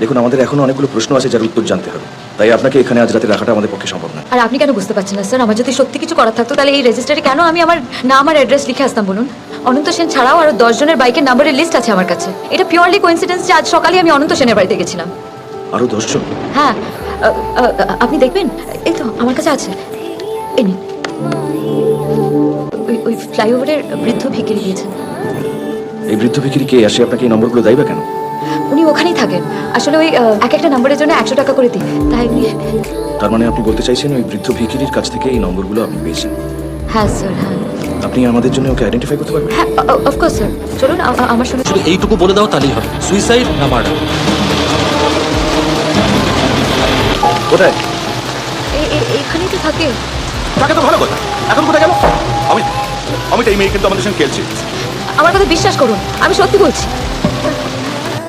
দেখুন আমাদের এখনও অনেকগুলো প্রশ্ন আছে যার উত্তর জানতে হবে। তাই আপনাকে এখানে আজ রাতে রাখাটা আমাদের পক্ষে সম্ভব না। আর আপনি কেন বুঝতে পারছেন না স্যার? আমার যদি সত্যি কিছু করার থাকতো তাহলে এই রেজিস্টারে কেন আমি আমার নাম আর অ্যাড্রেস লিখে আসতাম বলুন? অনন্ত সেন ছাড়াও আরও জনের বাইকের নাম্বারের লিস্ট আছে আমার কাছে। এটা পিওরলি কোইন্সিডেন্স যে আজ সকালে আমি অনন্ত সেনের বাড়িতে গেছিলাম। আরও দশজন হ্যাঁ। আপনি দেখবেন? এই তো আমার কাছে আছে। এই নিন। ওই ওই ফ্লাইওভারের বৃদ্ধ ভিকিরি দিয়েছেন এই বৃদ্ধ ভিখিরি কে? আসে আপনাকে এই নম্বরগুলো দেয় বা কেন? উনি ওখানেই থাকেন। আসলে ওই এক একটা নাম্বারের জন্য একশো টাকা করে দিই তাই উনি তার মানে আপনি বলতে চাইছেন ওই বৃদ্ধ ভিখিরির কাছ থেকে এই নম্বরগুলো আপনি পেয়েছেন? হ্যাঁ স্যার হ্যাঁ। আপনি আমাদের জন্য ওকে আইডেন্টিফাই করতে পারবেন? হ্যাঁ অফকোর্স স্যার। চলুন আমার সঙ্গে শুধু এইটুকু বলে দাও তাহলেই হবে। সুইসাইড না মার্ডার কোথায়? এ- এ- এখানেই তো থাকে। তাকে তো ভালো কথা। এখন কোথায় গেল? আমি আমি এই মেয়ে কিন্তু আমাদের সঙ্গে খেলছি। আমার কথা বিশ্বাস করুন। আমি সত্যি বলছি।